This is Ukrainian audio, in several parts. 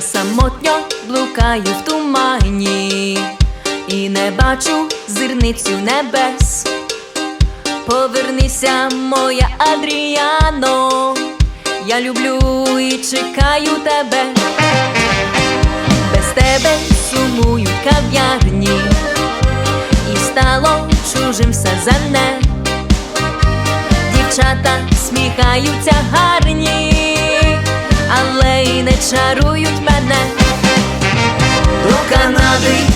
Я самотньо блукаю в тумані і не бачу зірницю небес. Повернися, моя Адріано, я люблю і чекаю тебе. Без тебе сумую кав'ярні, і стало чужим все зане. Дівчата сміхаються гарні, але й не чарують мене. Канады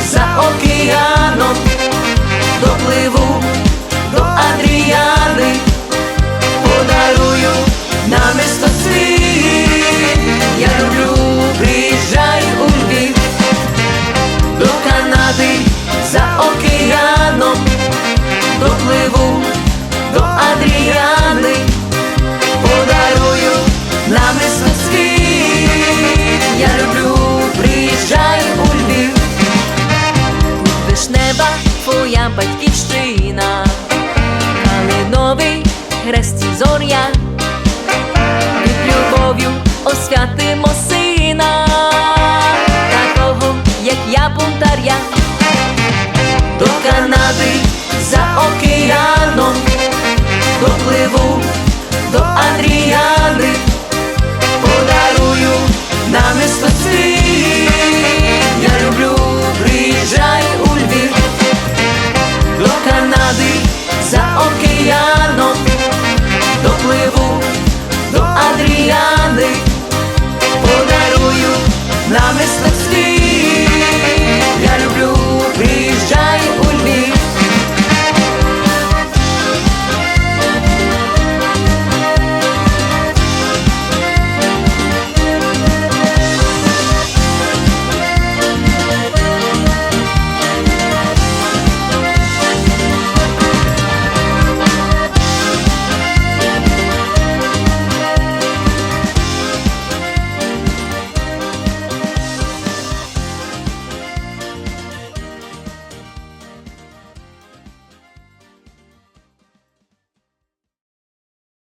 за океаном, калиновий хрест і зоря, Тут любов'ю освятимо